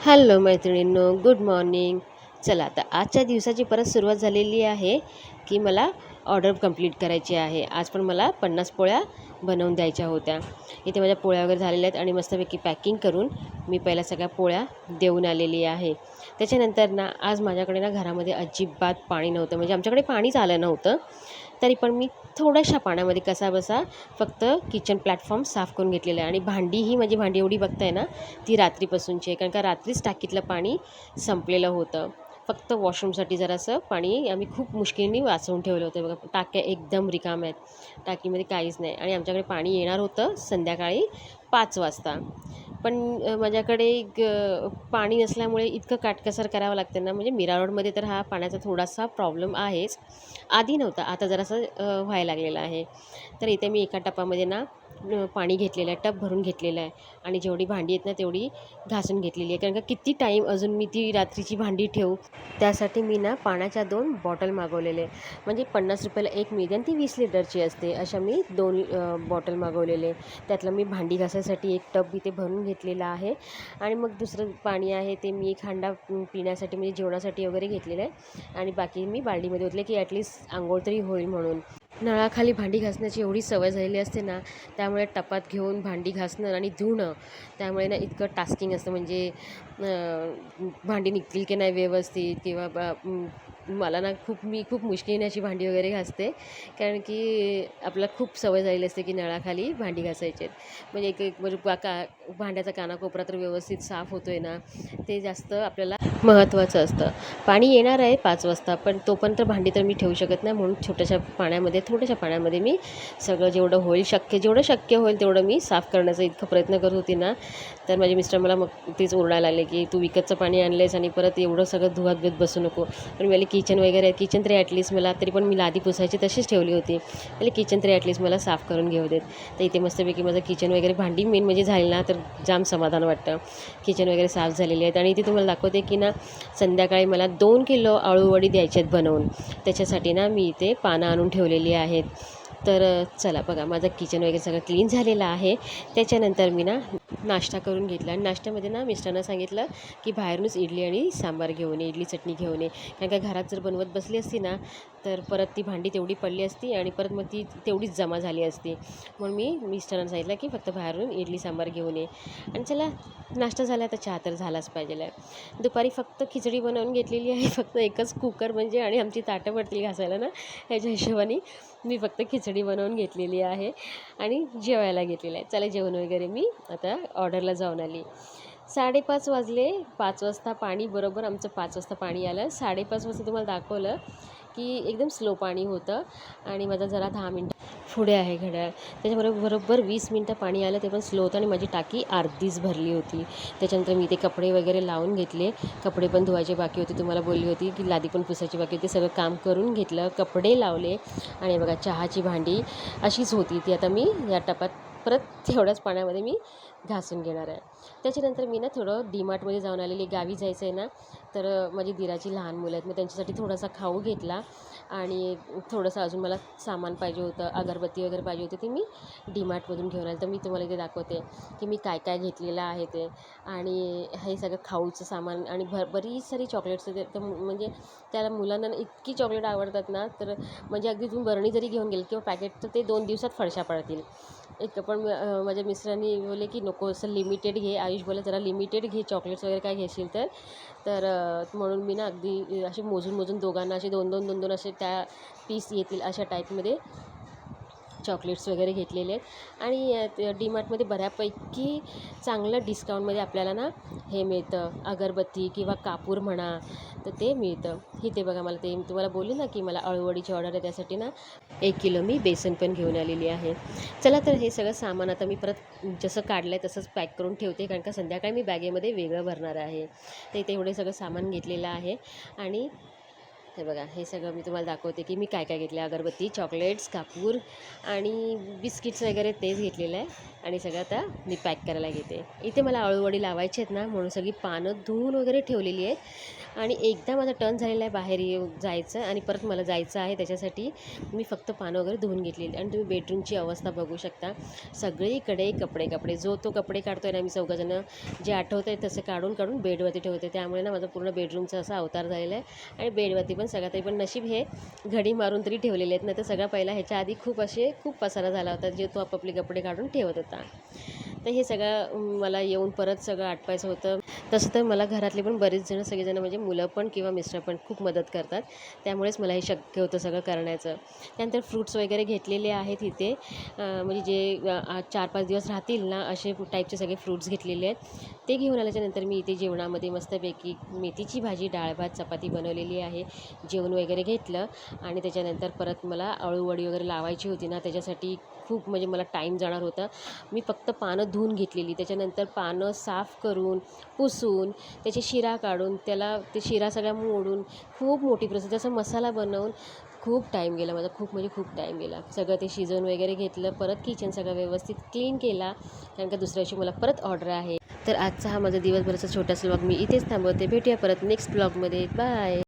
Hello मैत्रिणींनो good morning. चला आता आजच्या दिवसाची परत सुरुवात झालेली आहे की मला ऑर्डर कंप्लीट करायची आहे. आज पण मला पन्नास पोळ्या बनवून द्यायच्या होत्या. इथे माझ्या पोळ्या वगैरे झालेल्या आहेत आणि मस्तपैकी पॅकिंग करून मी पहिल्या सगळ्या पोळ्या देऊन आलेली आहे. त्याच्यानंतर ना आज माझ्याकडे ना घरामध्ये अजिबात पाणी नव्हतं. म्हणजे आमच्याकडे पाणीच आलं नव्हतं. तरी पण मी थोड्याशा पाण्यामध्ये कसाबसा फक्त किचन प्लॅटफॉर्म साफ करून घेतलेलं आहे. आणि भांडी ही माझी भांडी एवढी बघताय ना ती रात्रीपासूनची आहे. कारण का रात्रीच टाकीतलं पाणी संपलेलं होतं. फक्त वॉशरूमसाठी जरासं पाणी आम्ही खूप मुश्किलनी वाचवून ठेवलं होतं. बघा टाक्या एकदम रिकाम आहेत. टाकीमध्ये काहीच नाही. आणि आमच्याकडे पाणी येणार होतं संध्याकाळी पाच वाजता. पण माझ्याकडे ग पाणी नसल्यामुळे इतकं काटकसर करावं लागतं ना. म्हणजे मीरा रोडमध्ये तर हा पाण्याचा थोडासा प्रॉब्लेम आहेच. आधी नव्हता. आता जरासं व्हायला लागलेलं आहे. तर इथे मी एका टपामध्ये ना पाणी घेतलेलं आहे टप भरून घेतलेलं आहे आणि जेवढी भांडी आहेत ना तेवढी घासून घेतलेली आहे. कारण का किती टाईम अजून मी ती रात्रीची भांडी ठेवू? त्यासाठी मी ना पाण्याच्या दोन बॉटल मागवलेले म्हणजे पन्नास रुपयाला एक मिळते आणि ती वीस लिटरची असते. अशा मी दोन बॉटल मागवलेले त्यातलं मी भांडी घासायसाठी एक टब इथे भरून घेतलेला आहे. आणि मग दुसरं पाणी आहे ते मी एक हांडा पिण्यासाठी म्हणजे जेवणासाठी वगैरे घेतलेलं आहे. आणि बाकी मी बाल्डीमध्ये ओतले की ॲटलिस्ट आंघोळ तरी होईल म्हणून. नळाखाली भांडी घासण्याची एवढी सवय झालेली असते ना त्यामुळे टपात घेऊन भांडी घासणं आणि धुणं त्यामुळे ना इतकं टास्किंग असतं. म्हणजे भांडी निघतील की नाही व्यवस्थित किंवा बा मला ना खूप मी खूप मुश्किलीने अशी भांडी वगैरे घासते. कारण की आपल्याला खूप सवय झालेली असते की नळाखाली भांडी घासायची. आहेत म्हणजे एक एक म्हणजे बा- का भांड्याचा कानाकोपरा तर व्यवस्थित साफ होतो आहे ना ते जास्त आपल्याला महत्त्वाचं असतं. पाणी येणार आहे पाच वाजता पण तोपर्यंत भांडी तर मी ठेवू शकत नाही. म्हणून छोट्याशा पाण्यामध्ये थोड्याशा पाण्यामध्ये मी सगळं जेवढं होईल शक्य जेवढं शक्य होईल तेवढं मी साफ करण्याचा इतका प्रयत्न करत होती ना. तर माझे मिस्टर मला मग तेच ओरडायला लागले की तू विकतचं पाणी आणलेस आणि परत एवढं सगळं धुवात घेत बसू नको. पण मला किचन वगैरे आहे किचन तरी ॲटलिस्ट मला तरी पण मी लादी पुसायची तशीच ठेवली होती. म्हणजे किचन तरी ॲटलिस्ट मला साफ करून घेऊ देत. तर इथे मस्तपैकी माझं किचन वगैरे भांडी मेन म्हणजे झाली ना तर जाम समाधान वाटतं. किचन वगैरे साफ झालेली आहेत. आणि इथे तुम्हाला दाखवते की ना संध्याकाळी मला दोन किलो आळूवडी द्यायची आहेत बनवून. त्याच्यासाठी ना मी इथे पानं आणून ठेवलेली आहेत. तर चला बघा माझं किचन वगैरे सगळं क्लीन झालेलं आहे. त्याच्यानंतर मी ना नाश्ता करून घेतला. आणि नाश्त्यामध्ये ना मिस्टरांना सांगितलं की बाहेरूनच इडली आणि सांबार घेऊन ये इडली चटणी घेऊन ये. कारण का घरात जर बनवत बसली असती ना तर परत ती भांडी तेवढी पडली असती आणि परत मग ती तेवढीच जमा झाली असती. म्हणून मी मिस्टरांना सांगितलं की फक्त बाहेरून इडली सांबार घेऊन ये. आणि चला नाश्ता झाला तर चहा तर झालाच पाहिजे. दुपारी फक्त खिचडी बनवून घेतलेली आहे. फक्त एकच कुकर म्हणजे आणि आमची ताटं पडतील घासायला ना ह्याच्या हिशोबाने मी फक्त खिचडी बनवून घेतलेली आहे आणि जेवायला घेतलेलं आहे. चला जेवण वगैरे मी आता ऑर्डरला जाऊन आली. साडेपाच वाजले पाच वाजता पाणी बरोबर आमचं पाच वाजता पाणी आलं. साडेपाच वाजता तुम्हाला दाखवलं की एकदम स्लो पाणी होतं आणि माझा जरा दहा मिनटं पुढे आहे घड्याळ. त्याच्याबरोबर बरोबर वीस मिनटं पाणी आलं ते पण स्लो होतं आणि माझी टाकी अर्धीच भरली होती. त्याच्यानंतर मी ते कपडे वगैरे लावून घेतले. कपडे पण धुवायचे बाकी होते तुम्हाला बोलली होती की लादी पण पुसायची बाकी होती. सगळं काम करून घेतलं कपडे लावले आणि बघा चहाची भांडी अशीच होती ती. आता मी या टपात परत तेवढ्याच पाण्यामध्ये मी घासून घेणार आहे. त्याच्यानंतर मी ना थोडं डीमार्टमध्ये जाऊन आलेली गावी जायचं आहे ना तर माझी दिराची लहान मुलं आहेत. मी त्यांच्यासाठी थोडासा खाऊ घेतला आणि थोडंसं अजून मला सामान पाहिजे होतं अगरबत्ती वगैरे पाहिजे होती ती मी डीमार्टमधून घेऊन आले. तर मी तुम्हाला इथे दाखवते की मी काय काय घेतलेलं आहे ते. आणि हे सगळं खाऊचं सामान आणि भर बरीच सारी चॉकलेट्स आहेत. तर म्हणजे त्याला मुलांना इतकी चॉकलेट आवडतात ना तर म्हणजे अगदी तुम्ही बरणी जरी घेऊन गेल किंवा पॅकेट तर ते दोन दिवसात फडशा पडतील. एक पण माझ्या मिस्टरांनी बोलले की नको असं लिमिटेड घे. आयुष बोला जरा लिमिटेड घे चॉकलेट्स वगैरे काय घेशील तर. तर म्हणून मी ना अगदी असे मोजून मोजून दोघांना असे दोन दोन दोन दोन असे त्या पीस येतील अशा टाईपमध्ये चॉकलेट्स वगैरे घेतलेले आहेत. आणि डीमार्टमध्ये बऱ्यापैकी चांगलं डिस्काउंटमध्ये आपल्याला ना हे मिळतं. अगरबत्ती किंवा कापूर म्हणा तर ते मिळतं. इथे बघा मला ते तुम्हाला बोलले ना की मला अळूवडीची ऑर्डर आहे त्यासाठी ना एक किलो मी बेसन पण घेऊन आलेली आहे. चला तर हे सगळं सामान आता मी परत जसं काढलं आहे तसंच पॅक करून ठेवते कारण का संध्याकाळी मी बॅगेमध्ये वेगळं भरणार आहे. तर इथे एवढे सगळं सामान घेतलेलं आहे. आणि हे बघा हे सगळं मी तुम्हाला दाखवते की मी काय काय घेतलं अगरबत्ती चॉकलेट्स कापूर आणि बिस्किट्स वगैरे तेच घेतलेलं आहे. आणि सगळं आता मी पॅक करायला घेते. इथे मला आळूवडी लावायची आहेत ना म्हणून सगळी पानं धुवून वगैरे ठेवलेली आहेत. आणि एकदा माझा टर्न झालेला आहे बाहेर येऊ जायचं आणि परत मला जायचं आहे त्याच्यासाठी मी फक्त पानं वगैरे धुवून घेतलेली आणि तुम्ही बेडरूमची अवस्था बघू शकता. सगळीकडे कपडे कपडे जो तो कपडे काढतोय ना मी चौघंजणं जे आठवत आहे तसे काढून काढून बेडवरती ठेवते. त्यामुळे ना माझा पूर्ण बेडरूमचा असा अवतार झालेला आहे. आणि बेडवरती पण सगळं तरी पण नशीब हे घडी मारून तरी ठेवलेले आहेत. नाही तर सगळा पहिला ह्याच्या आधी खूप असे खूप पसारा झाला होता जे तो आपापले कपडे काढून ठेवत होता. तर हे सगळं मला येऊन परत सगळं आटपायचं होतं. तसं तर मला घरातले पण बरेच जण सगळेजण म्हणजे मुलं पण किंवा मिस्टर पण खूप मदत करतात. त्यामुळेच मला हे शक्य होतं सगळं करण्याचं. त्यानंतर फ्रूट्स वगैरे घेतलेले आहेत इथे. म्हणजे जे आज चार पाच दिवस राहतील ना असे टाईपचे सगळे फ्रूट्स घेतलेले आहेत. ते घेऊन आल्याच्यानंतर मी इथे जेवणामध्ये मस्तपैकी मेथीची भाजी डाळ भात चपाती बनवलेली आहे. जेवण वगैरे घेतलं आणि त्याच्यानंतर परत मला अळूवडी वगैरे लावायची होती ना त्याच्यासाठी खूप म्हणजे मला टाईम जाणार होता. मी फक्त पानं धुवून घेतलेली. त्याच्यानंतर पानं साफ करून पुसून त्याची शिरा काढून त्याला ते शिरा सगळ्या मोडून खूप मोठी प्रोसेस जसं मसाला बनवून खूप टाईम गेला माझा. खूप म्हणजे खूप टाईम गेला. सगळं ते शिजवून वगैरे घेतलं. परत किचन सगळं व्यवस्थित क्लीन केला. कारण का दुसऱ्या दिवशी मला परत ऑर्डर आहे. तर आजचा हा माझा दिवसभराचा छोटासा ब्लॉग मी इथेच थांबवते. भेटूया परत नेक्स्ट ब्लॉगमध्ये बाय